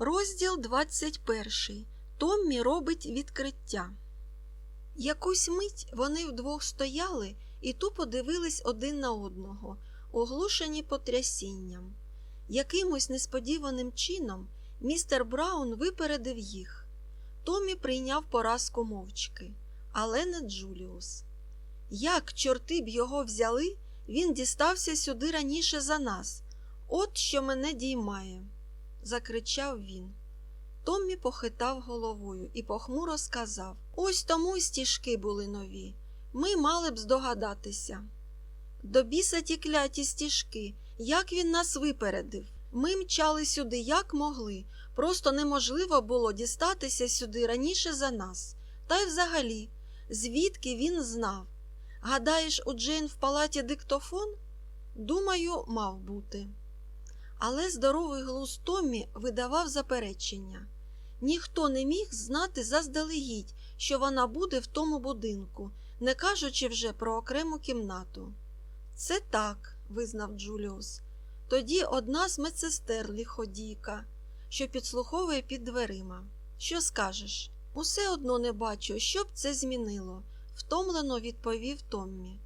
Розділ 21. Томмі робить відкриття. Якусь мить вони вдвох стояли і тупо дивились один на одного, оглушені потрясінням. Якимось несподіваним чином містер Браун випередив їх. Томмі прийняв поразку мовчки, але не Джуліус. Як чорти б його взяли, він дістався сюди раніше за нас. От що мене діймає, закричав він. Томмі похитав головою і похмуро сказав Ось тому й стіжки були нові. Ми мали б здогадатися. До біса ті кляті стіжки, як він нас випередив. Ми мчали сюди, як могли. Просто неможливо було дістатися сюди раніше за нас. Та й взагалі, звідки він знав? Гадаєш, у Джейн в палаті диктофон? Думаю, мав бути. Але здоровий глузд Томмі видавав заперечення. Ніхто не міг знати заздалегідь, що вона буде в тому будинку, не кажучи вже про окрему кімнату. Це так, визнав Джуліус. Тоді одна з медсестер лиходійка, що підслуховує під дверима. Що скажеш? Усе одно не бачу, що б це змінило, втомлено відповів Томмі.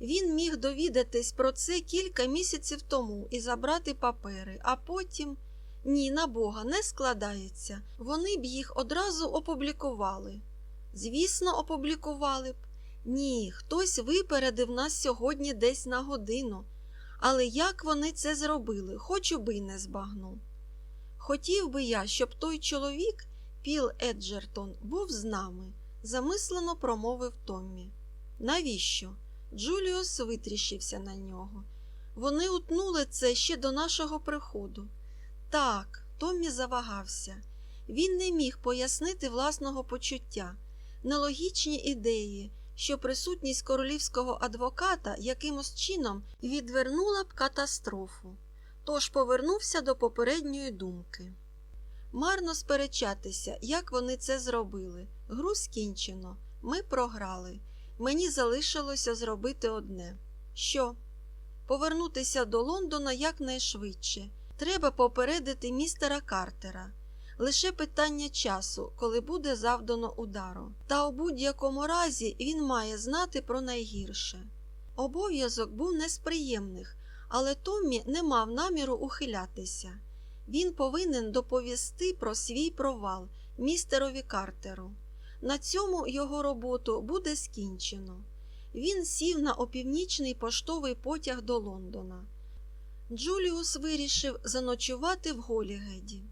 Він міг довідатись про це кілька місяців тому і забрати папери, а потім ні, на Бога, не складається. Вони б їх одразу опублікували. Звісно, опублікували б. Ні, хтось випередив нас сьогодні десь на годину. Але як вони це зробили, хочу би й не збагну. Хотів би я, щоб той чоловік, Піл Еджертон, був з нами, замислено промовив Томмі. Навіщо? Джуліус витріщився на нього. Вони утнули це ще до нашого приходу. Так, Томмі завагався. Він не міг пояснити власного почуття, нелогічні ідеї, що присутність королівського адвоката якимось чином відвернула б катастрофу, тож повернувся до попередньої думки. Марно сперечатися, як вони це зробили. Гру скінчено, ми програли. Мені залишилося зробити одне що? Повернутися до Лондона якнайшвидше. Треба попередити містера Картера. Лише питання часу, коли буде завдано удару. Та у будь-якому разі він має знати про найгірше. Обов'язок був не з приємних, але Томмі не мав наміру ухилятися. Він повинен доповісти про свій провал містерові Картеру. На цьому його роботу буде скінчено. Він сів на опівнічний поштовий потяг до Лондона. Джуліус вирішив заночувати в Голігеді.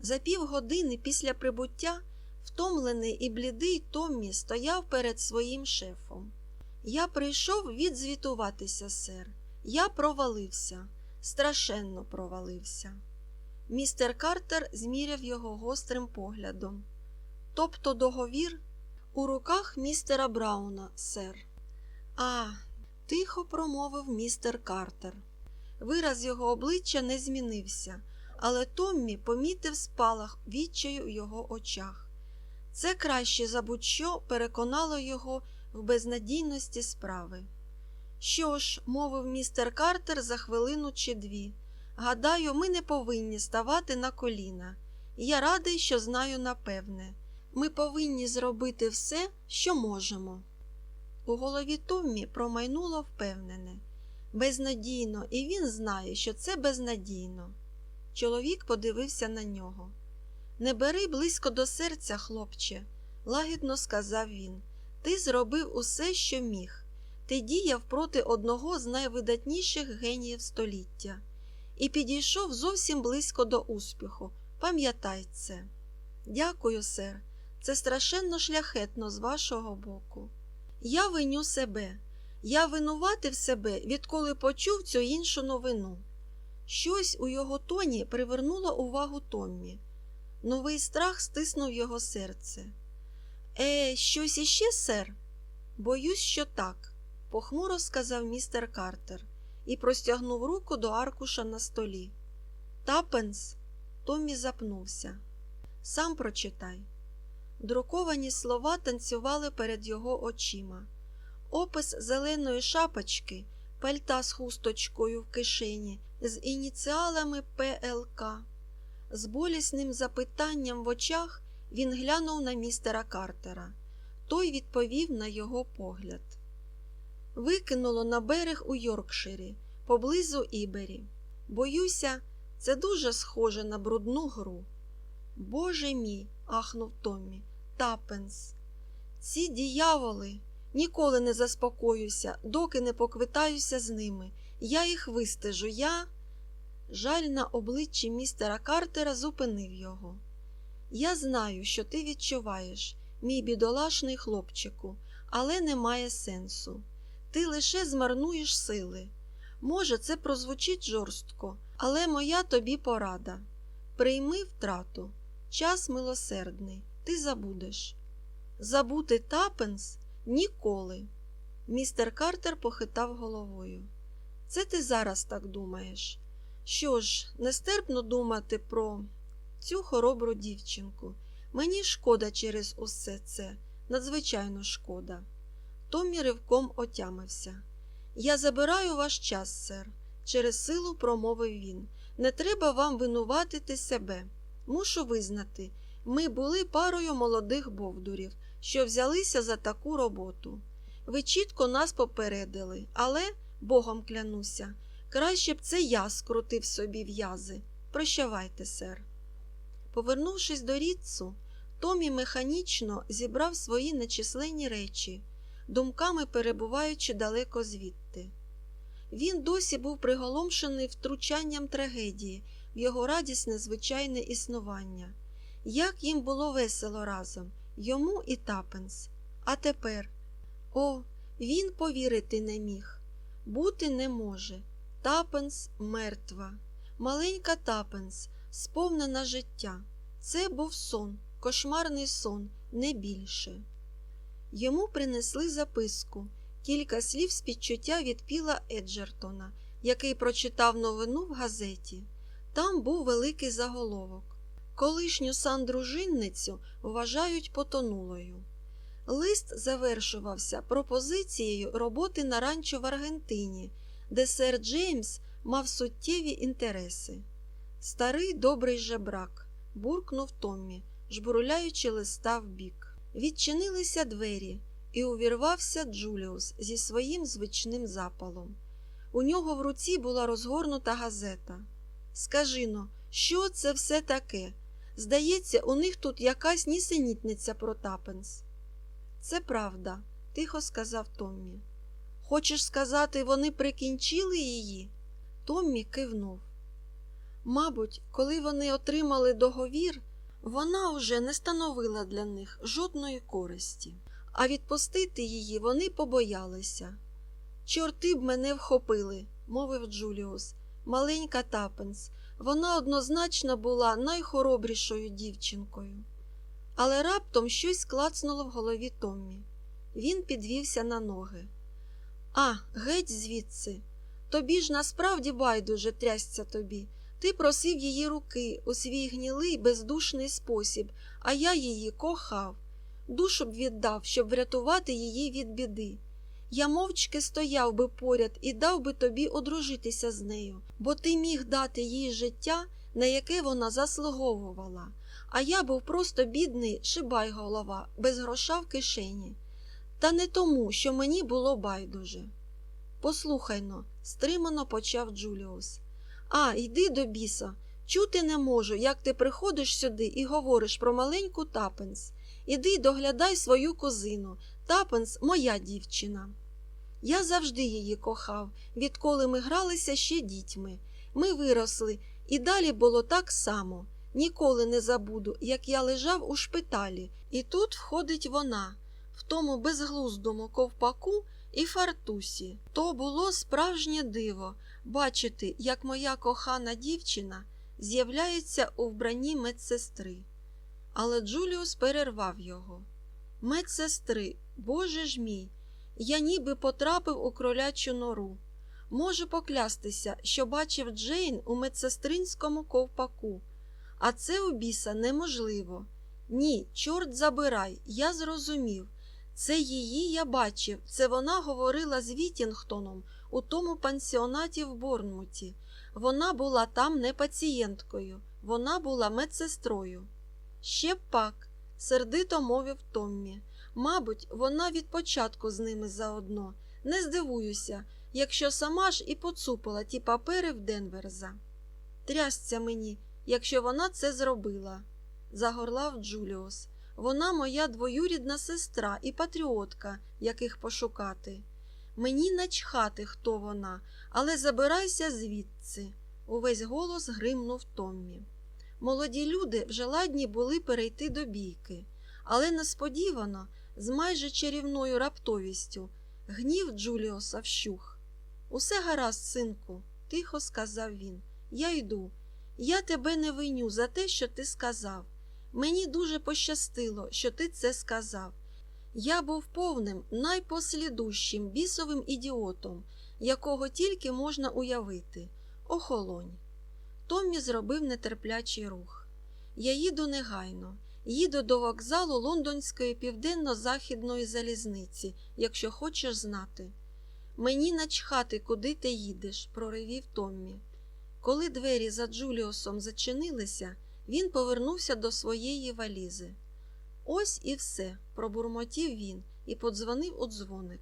За півгодини після прибуття втомлений і блідий Томмі стояв перед своїм шефом. Я прийшов відзвітуватися, сер. Я провалився, страшенно провалився. Містер Картер зміряв його гострим поглядом. Тобто договір у руках містера Брауна, сер. А, тихо промовив містер Картер. Вираз його обличчя не змінився, але Томмі помітив спалах відчаю в його очах. Це краще за будь-що переконало його в безнадійності справи. Що ж, мовив містер Картер за хвилину чи дві. Гадаю, ми не повинні ставати на коліна. Я радий, що знаю напевне. Ми повинні зробити все, що можемо. У голові Томмі промайнуло впевнене. Безнадійно, і він знає, що це безнадійно. Чоловік подивився на нього. Не бери близько до серця, хлопче, лагідно сказав він. Ти зробив усе, що міг. Ти діяв проти одного з найвидатніших геніїв століття і підійшов зовсім близько до успіху. Пам'ятай це. Дякую, сер. Це страшенно шляхетно з вашого боку. Я виню себе. Я винуватив себе, відколи почув цю іншу новину. Щось у його тоні привернуло увагу Томмі. Новий страх стиснув його серце. Е, щось іще, сер? Боюсь, що так, похмуро сказав містер Картер і простягнув руку до аркуша на столі. Тапенс, Томмі запнувся. Сам прочитай. Друковані слова танцювали перед його очима. Опис зеленої шапочки, пальта з хусточкою в кишені, з ініціалами ПЛК. З болісним запитанням в очах він глянув на містера Картера. Той відповів на його погляд. Викинуло на берег у Йоркширі, поблизу Ібері. Боюся, це дуже схоже на брудну гру. Боже мій, ахнув Томмі, Тапенс. Ці діяволи ніколи не заспокоюся, доки не поквитаюся з ними. Я їх вистежу, я. Жаль на обличчі містера Картера зупинив його. Я знаю, що ти відчуваєш, мій бідолашний хлопчику, але немає сенсу. Ти лише змарнуєш сили. Може, це прозвучить жорстко, але моя тобі порада. Прийми втрату, час милосердний, ти забудеш. Забути тапенс ніколи. Містер Картер похитав головою. Це ти зараз так думаєш. Що ж, нестерпно думати про цю хоробру дівчинку. Мені шкода через усе це, надзвичайно шкода. Томмі ривком отямився. Я забираю ваш час, сер, через силу промовив він. Не треба вам винуватити себе. Мушу визнати, ми були парою молодих бовдурів, що взялися за таку роботу. Ви чітко нас попередили, але, богом клянуся, краще б це я скрутив собі в'язи. Прощавайте, сер. Повернувшись до Ріцу, Томі механічно зібрав свої нечисленні речі, думками перебуваючи далеко звідти. Він досі був приголомшений втручанням трагедії в його радісне звичайне існування. Як їм було весело разом, йому і Тапенс. А тепер, о, він повірити не міг. Бути не може. Тапенс мертва, маленька Тапенс, сповнена життя. Це був сон, кошмарний сон, не більше. Йому принесли записку, кілька слів співчуття від Піла Еджертона, який прочитав новину в газеті. Там був великий заголовок. Колишню сандружинницю вважають потонулою. Лист завершувався пропозицією роботи на ранчо в Аргентині, де сер Джеймс мав суттєві інтереси. Старий добрий жебрак, буркнув Томмі, жбурляючи листа вбік. Відчинилися двері, і увірвався Джуліус зі своїм звичним запалом. У нього в руці була розгорнута газета. Скажино, що це все таке? Здається, у них тут якась нісенітниця про Тапенс. Це правда, тихо сказав Томмі. Хочеш сказати, вони прикінчили її? Томмі кивнув. Мабуть, коли вони отримали договір, вона уже не становила для них жодної користі, а відпустити її вони побоялися. Чорти б мене вхопили, мовив Джуліус. Маленька Тапенс. Вона однозначно була найхоробрішою дівчинкою. Але раптом щось клацнуло в голові Томмі. Він підвівся на ноги. А, геть звідси. Тобі ж насправді байдуже трясця тобі. Ти просив її руки у свій гнілий, бездушний спосіб, а я її кохав. Душу б віддав, щоб врятувати її від біди. Я мовчки стояв би поряд і дав би тобі одружитися з нею, бо ти міг дати їй життя, на яке вона заслуговувала, а я був просто бідний шибай голова, без гроша в кишені. Та не тому, що мені було байдуже. Послухайно, стримано почав Джуліус. А, йди до біса. Чути не можу, як ти приходиш сюди і говориш про маленьку Тапенс. Іди доглядай свою козину. Тапенс моя дівчина. Я завжди її кохав, відколи ми гралися ще дітьми. Ми виросли, і далі було так само. Ніколи не забуду, як я лежав у шпиталі, і тут входить вона, в тому безглуздому ковпаку і фартусі. То було справжнє диво бачити, як моя кохана дівчина з'являється у вбранні медсестри. Але Джуліус перервав його. Медсестри, боже ж мій, я ніби потрапив у кролячу нору. Можу поклястися, що бачив Джейн у медсестринському ковпаку, а це у біса неможливо. Ні, чорт забирай, я зрозумів. Це її я бачив, це вона говорила з Вітінгтоном у тому пансіонаті в Борнмуті. Вона була там не пацієнткою, Вона була медсестрою. Ще пак, сердито мовив Томмі. Мабуть, вона від початку з ними заодно. Не здивуюся, якщо сама ж і поцупила ті папери в Денверза. Трясця мені, якщо вона це зробила, загорлав Джуліус. Вона моя двоюрідна сестра і патріотка, яких пошукати. Мені начхати, хто вона, але забирайся звідси, увесь голос гримнув Томмі. Молоді люди вже ладні були перейти до бійки, але несподівано, з майже чарівною раптовістю, гнів Джуліоса вщух. Усе гаразд, синку, тихо сказав він. Я йду. Я тебе не виню за те, що ти сказав. Мені дуже пощастило, що ти це сказав. Я був повним, найпослідущим бісовим ідіотом, якого тільки можна уявити. Охолонь. Томмі зробив нетерплячий рух. Я їду негайно, їду до вокзалу Лондонської південно-західної залізниці, якщо хочеш знати. Мені начхати, куди ти їдеш, проривів Томмі. Коли двері за Джуліусом зачинилися, він повернувся до своєї валізи. Ось і все, пробурмотів він і подзвонив у дзвоник.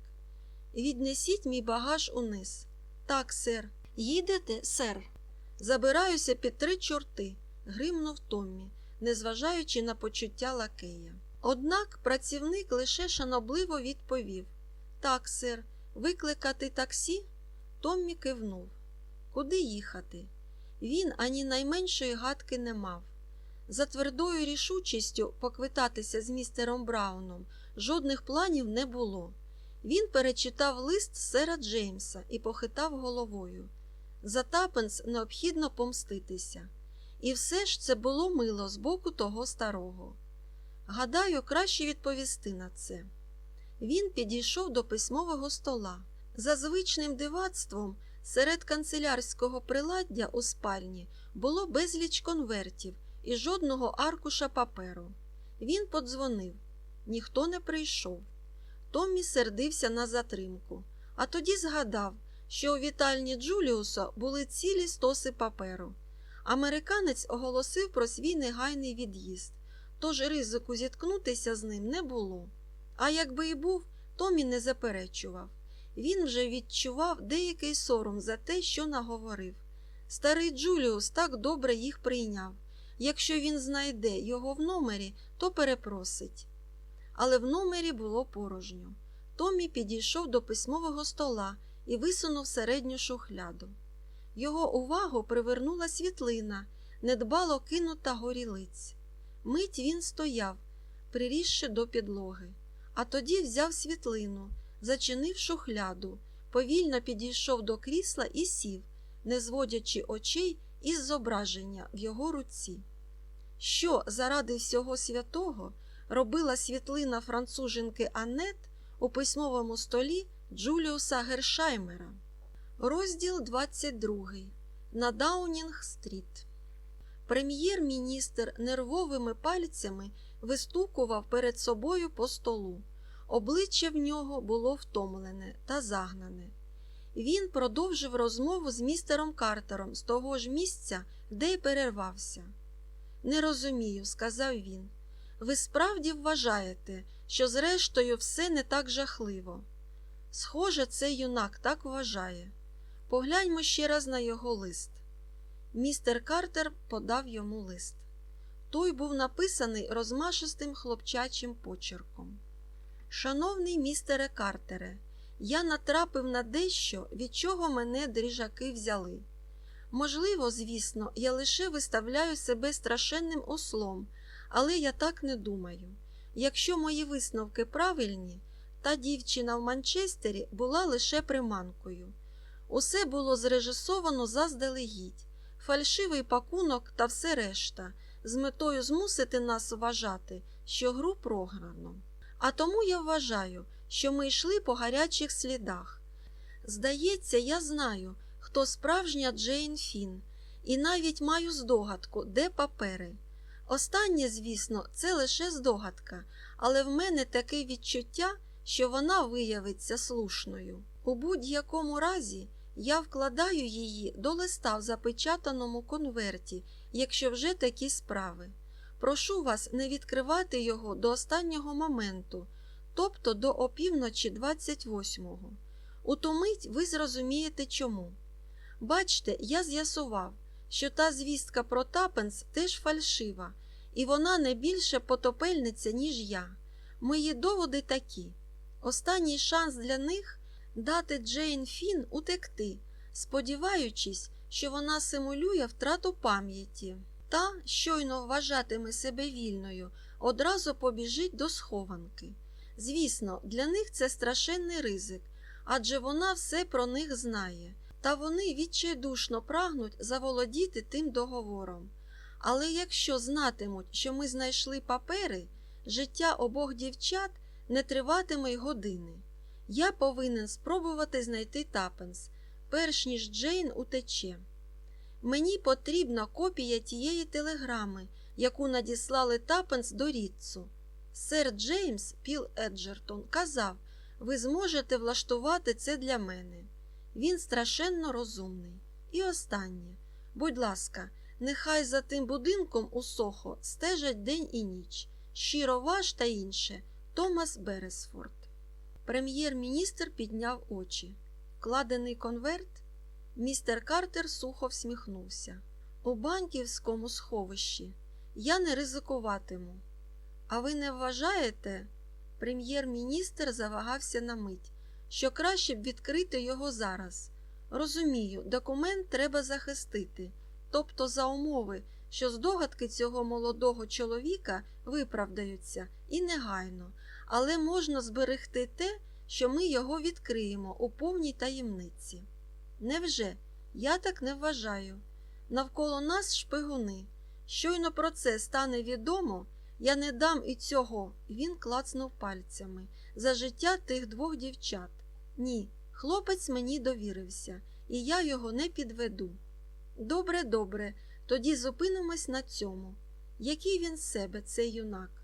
Віднесіть мій багаж униз. Так, сер. Їдете, сер. Забираюся під три чорти, гримнув Томмі, незважаючи на почуття лакея. Однак працівник лише шанобливо відповів Так, сер, викликати таксі? Томмі кивнув. Куди їхати? Він ані найменшої гадки не мав. За твердою рішучістю поквитатися з містером Брауном жодних планів не було. Він перечитав лист сера Джеймса і похитав головою. За Тапенс необхідно помститися. І все ж це було мило з боку того старого. Гадаю, краще відповісти на це. Він підійшов до письмового стола. За звичним дивацтвом серед канцелярського приладдя у спальні було безліч конвертів і жодного аркуша паперу. Він подзвонив. Ніхто не прийшов. Томмі сердився на затримку, а тоді згадав, що у вітальні Джуліуса були цілі стоси паперу. Американець оголосив про свій негайний від'їзд, тож ризику зіткнутися з ним не було. А якби і був, Томі не заперечував. Він вже відчував деякий сором за те, що наговорив. Старий Джуліус так добре їх прийняв. Якщо він знайде його в номері, то перепросить. Але в номері було порожньо. Томі підійшов до письмового стола і висунув середню шухляду. Його увагу привернула світлина, недбало кинута горілиць. Мить він стояв, прирісши до підлоги, а тоді взяв світлину, зачинив шухляду, повільно підійшов до крісла і сів, не зводячи очей із зображення в його руці. Що заради всього святого робила світлина француженки Аннет у письмовому столі Джуліуса Гершаймера? Розділ 22. На Даунінг-стріт. Прем'єр-міністр нервовими пальцями вистукував перед собою по столу. Обличчя в нього було втомлене та загнане. Він продовжив розмову з містером Картером з того ж місця, де й перервався. Не розумію, сказав він. Ви справді вважаєте, що зрештою все не так жахливо. Схоже, цей юнак так вважає. Погляньмо ще раз на його лист. Містер Картер подав йому лист. Той був написаний розмашистим хлопчачим почерком. Шановний містере Картере, я натрапив на дещо, від чого мене дріжаки взяли. Можливо, звісно, я лише виставляю себе страшенним ослом, але я так не думаю. Якщо мої висновки правильні, та дівчина в Манчестері була лише приманкою. Усе було зрежисовано заздалегідь, фальшивий пакунок та все решта, з метою змусити нас вважати, що гру програно. А тому я вважаю, що ми йшли по гарячих слідах. Здається, я знаю, хто справжня Джейн Фін, і навіть маю здогадку, де папери. Останнє, звісно, це лише здогадка, але в мене таке відчуття, що вона виявиться слушною. У будь-якому разі Я вкладаю її до листа в запечатаному конверті, якщо вже такі справи. Прошу вас не відкривати його до останнього моменту, тобто до опівночі 28-го. У ту мить ви зрозумієте чому. Бачте, я з'ясував, що та звістка про Тапенс теж фальшива, і вона не більше потопельниця, ніж я. Мої доводи такі. Останній шанс для них дати Джейн Фін утекти, сподіваючись, що вона симулює втрату пам'яті. Та, щойно вважатиме себе вільною, одразу побіжить до схованки. Звісно, для них це страшенний ризик, адже вона все про них знає, та вони відчайдушно прагнуть заволодіти тим договором. Але якщо знатимуть, що ми знайшли папери, життя обох дівчат не триватиме й години. Я повинен спробувати знайти Тапенс, перш ніж Джейн утече. Мені потрібна копія тієї телеграми, яку надіслали Тапенс до Рідцу. Сер Джеймс Піл Еджертон казав, ви зможете влаштувати це для мене. Він страшенно розумний. І останнє. Будь ласка, нехай за тим будинком у Сохо стежать день і ніч. Щиро ваш та інше. Томас Бересфорд. Прем'єр-міністр підняв очі. Кладений конверт. Містер Картер сухо всміхнувся. У банківському сховищі я не ризикуватиму. А ви не вважаєте? Прем'єр-міністр завагався на мить, що краще б відкрити його зараз. Розумію, документ треба захистити, тобто за умови, що здогадки цього молодого чоловіка виправдаються і негайно, але можна зберегти те, що ми його відкриємо у повній таємниці. Невже? Я так не вважаю. Навколо нас шпигуни. Щойно про це стане відомо, я не дам і цього, він клацнув пальцями, за життя тих двох дівчат. Ні, хлопець мені довірився, і я його не підведу. Добре, добре, тоді зупинимось на цьому. Який він з себе, цей юнак?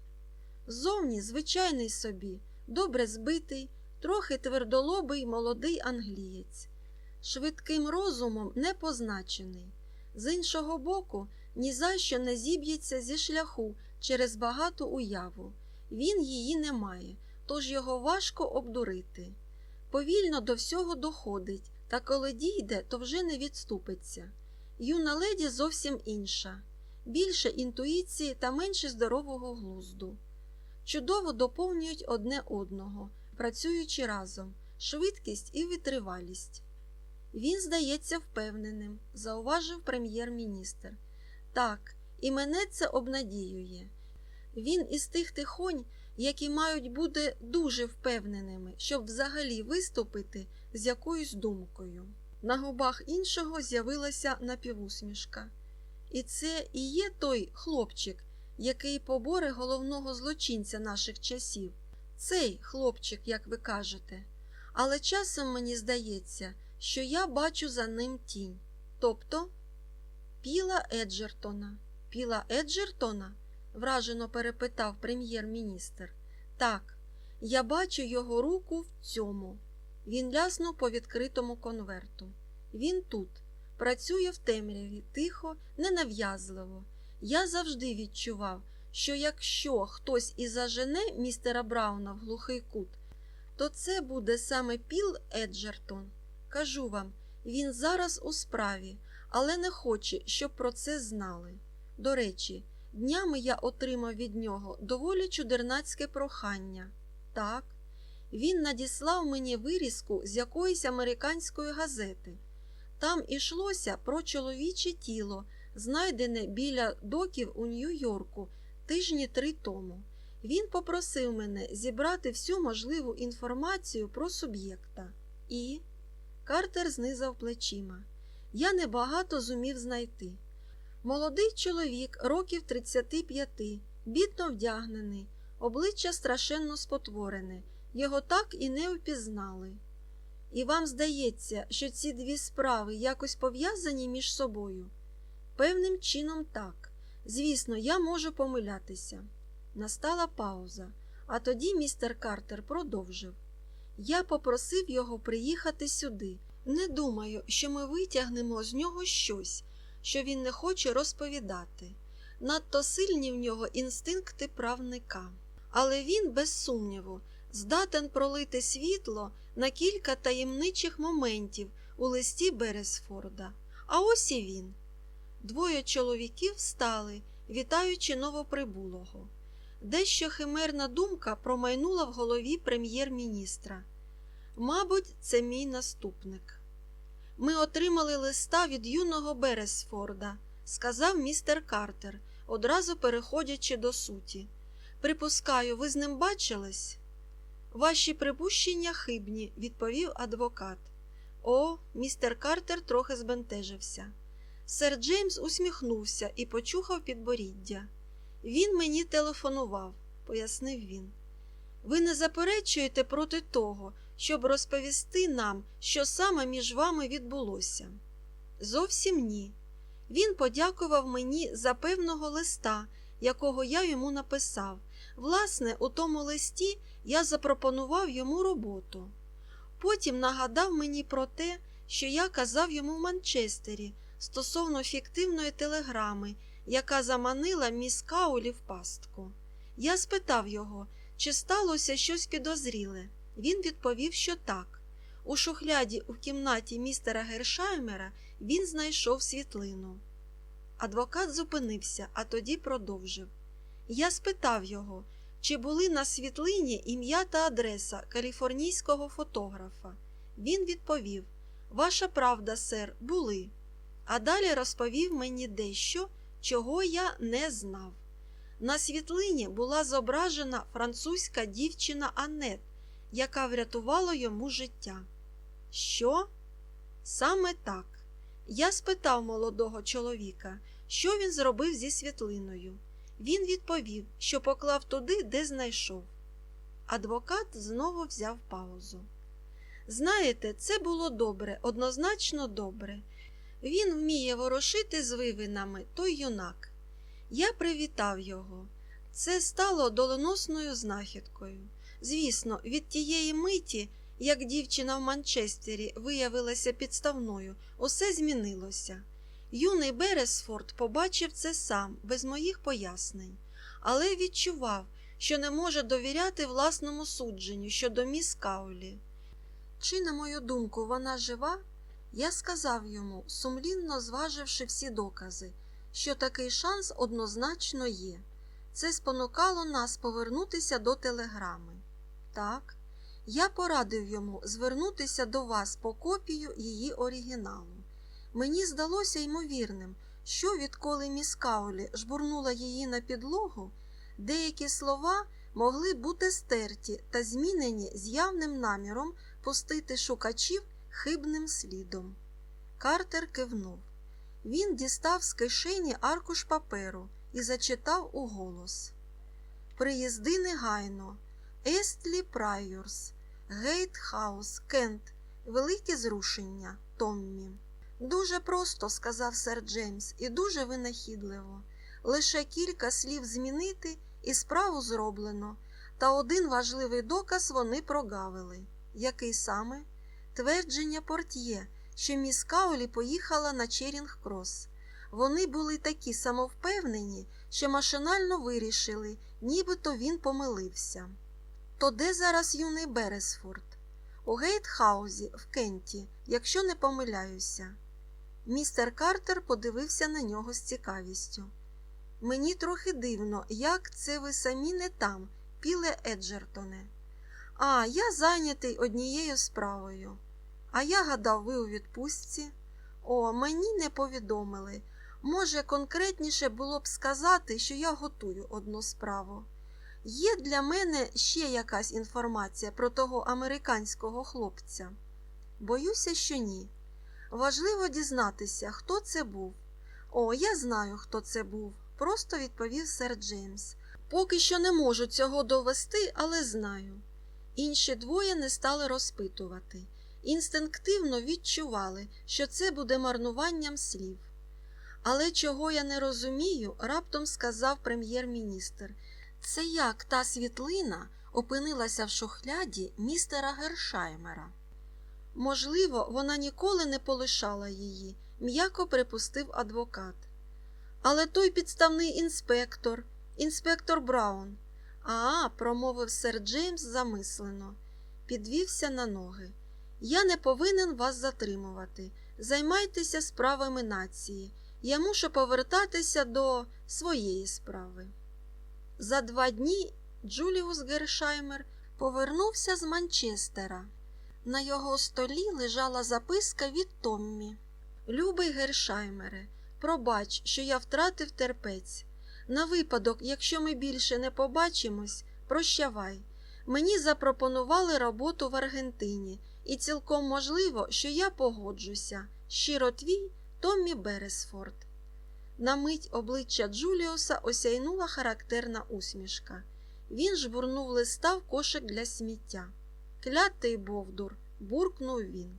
Зовні звичайний собі, добре збитий, трохи твердолобий молодий англієць. Швидким розумом не позначений. З іншого боку, ні за що не зіб'ється зі шляху через багату уяву. Він її не має, тож його важко обдурити. Повільно до всього доходить, та коли дійде, то вже не відступиться. Юна леді зовсім інша, більше інтуїції та менше здорового глузду. Чудово доповнюють одне одного, працюючи разом, швидкість і витривалість. Він здається впевненим, зауважив прем'єр-міністр. Так, і мене це обнадіює. Він із тих тихонь, які мають бути дуже впевненими, щоб взагалі виступити з якоюсь думкою. На губах іншого з'явилася напівусмішка. І це і є той хлопчик, який поборе головного злочинця наших часів. Цей хлопчик, як ви кажете. Але часом мені здається, що я бачу за ним тінь. Тобто Піла Еджертона. Піла Еджертона? вражено перепитав прем'єр-міністр. Так, я бачу його руку в цьому. Він ляснув по відкритому конверту. Він тут, працює в темряві, тихо, ненав'язливо. Я завжди відчував, що якщо хтось і зажене містера Брауна в глухий кут, то це буде саме Піл Еджертон. Кажу вам, він зараз у справі, але не хоче, щоб про це знали. До речі, днями я отримав від нього доволі чудернацьке прохання. Так, він надіслав мені вирізку з якоїсь американської газети. Там ішлося про чоловіче тіло, знайдене біля доків у Нью-Йорку тижні три тому. Він попросив мене зібрати всю можливу інформацію про суб'єкта. І Картер знизав плечима. Я небагато зумів знайти. Молодий чоловік, років 35, бідно вдягнений, обличчя страшенно спотворене, його так і не впізнали. І вам здається, що ці дві справи якось пов'язані між собою? Певним чином так. Звісно, я можу помилятися. Настала пауза, а тоді містер Картер продовжив. Я попросив його приїхати сюди, Не думаю, що ми витягнемо з нього щось, що він не хоче розповідати. Надто сильні в нього інстинкти правника. Але він, без сумніву, здатен пролити світло на кілька таємничих моментів у листі Бересфорда. А ось і він. Двоє чоловіків встали, вітаючи новоприбулого. Дещо химерна думка промайнула в голові прем'єр-міністра. Мабуть, це мій наступник. Ми отримали листа від юного Бересфорда, сказав містер Картер, одразу переходячи до суті. Припускаю, ви з ним бачились? Ваші припущення хибні, відповів адвокат. О, містер Картер трохи збентежився. Сер Джеймс усміхнувся і почухав підборіддя. Він мені телефонував, пояснив він. Ви не заперечуєте проти того, щоб розповісти нам, що саме між вами відбулося? Зовсім ні. Він подякував мені за певного листа, якого я йому написав. Власне, у тому листі я запропонував йому роботу. Потім нагадав мені про те, що я казав йому в Манчестері стосовно фіктивної телеграми, яка заманила міс Каулі в пастку. Я спитав його, чи сталося щось підозріле. Він відповів, що так. У шухляді у кімнаті містера Гершаймера він знайшов світлину. Адвокат зупинився, а тоді продовжив. Я спитав його, чи були на світлині ім'я та адреса каліфорнійського фотографа. Він відповів: Ваша правда, сер, були. А далі розповів мені дещо, чого я не знав. На світлині була зображена французька дівчина Анет, яка врятувала йому життя. Що? Саме так. Я спитав молодого чоловіка, що він зробив зі світлиною. Він відповів, що поклав туди, де знайшов. Адвокат знову взяв паузу. Знаєте, це було добре, однозначно добре. Він вміє ворошити з вивинами той юнак. Я привітав його. Це стало доленосною знахідкою. Звісно, від тієї миті, як дівчина в Манчестері виявилася підставною, усе змінилося. Юний Бересфорд побачив це сам, без моїх пояснень, але відчував, що не може довіряти власному судженню щодо міс Каулі. Чи, на мою думку, вона жива? Я сказав йому, сумлінно зваживши всі докази, що такий шанс однозначно є. Це спонукало нас повернутися до телеграми. Так, я порадив йому звернутися до вас по копію її оригіналу. Мені здалося ймовірним, що відколи міс Каулі жбурнула її на підлогу, деякі слова могли бути стерті та змінені з явним наміром пустити шукачів хибним слідом. Картер кивнув. Він дістав з кишені аркуш паперу і зачитав уголос. Приїзди негайно. Естлі Прайорс, Гейт Хаус, Кент, Велике зрушення, Томмі. Дуже просто, сказав сер Джеймс, і дуже винахідливо. Лише кілька слів змінити, і справу зроблено, та один важливий доказ вони прогавили. Який саме? Твердження портьє, що міс Каулі поїхала на Черінг Крос. Вони були такі самовпевнені, що машинально вирішили, нібито він помилився. То де зараз юний Бересфорд? У Гейтхаузі, в Кенті, якщо не помиляюся. Містер Картер подивився на нього з цікавістю. Мені трохи дивно, як це ви самі не там, піле Еджертоне. А, я зайнятий однією справою. А я гадав, ви у відпустці. О, мені не повідомили. Може, конкретніше було б сказати, що я готую одну справу. Є для мене ще якась інформація про того американського хлопця? Боюся, що ні. Важливо дізнатися, хто це був. О, я знаю, хто це був, просто відповів сер Джеймс. Поки що не можу цього довести, але знаю. Інші двоє не стали розпитувати. Інстинктивно відчували, що це буде марнуванням слів. Але чого я не розумію, раптом сказав прем'єр-міністр. Це як та світлина опинилася в шухляді містера Гершаймера. Можливо, вона ніколи не полишала її, м'яко припустив адвокат. Але той підставний інспектор, інспектор Браун. А, промовив сер Джеймс замислено, підвівся на ноги. Я не повинен вас затримувати. Займайтеся справами нації. Я мушу повертатися до своєї справи. За два дні Джуліус Гершаймер повернувся з Манчестера. На його столі лежала записка від Томмі. Любий Гершаймере, пробач, що я втратив терпець. На випадок, якщо ми більше не побачимось, прощавай. Мені запропонували роботу в Аргентині, і цілком можливо, що я погоджуся. Щиро твій Томмі Бересфорд. На мить обличчя Джуліуса осяйнула характерна усмішка. Він жбурнув листа в кошик для сміття. Клятий Бовдур, буркнув він.